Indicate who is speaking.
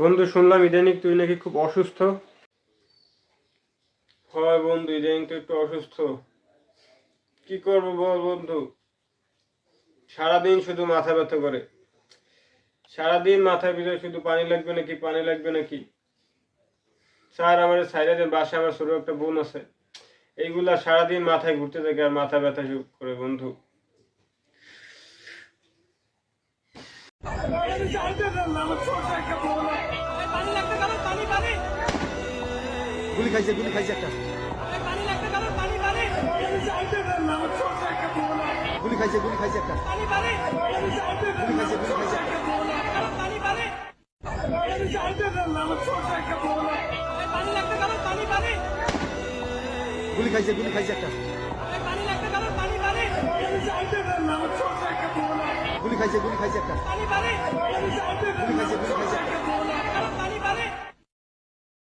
Speaker 1: বন্ধু, শুনলাম ইদানিং তুই নাকি খুব অসুস্থ। হয় বন্ধু, ইদানিং তো একটু অসুস্থ। কি করব বল বন্ধু? সারাদিন শুধু মাথা ব্যথা করে। সারাদিন মাথার ভিতরে শুধু পানি লাগবে নাকি, পানি লাগবে নাকি? স্যার, আমার সাইডে বাসা আমার ছোট একটা বোন আছে। এইগুলা সারাদিন মাথায় ঘুরতে থাকে আর মাথা ব্যথা করে বন্ধু।
Speaker 2: পানি
Speaker 3: গুলি খাইছে গুলি খাইছে একটা। গুলি খাইছে গুলি খাইছে একটা। গুলি খাইছে গুলি খাইছে একটা। গুলি খাইছে গুলি খাইছে একটা। গুলি খাইছে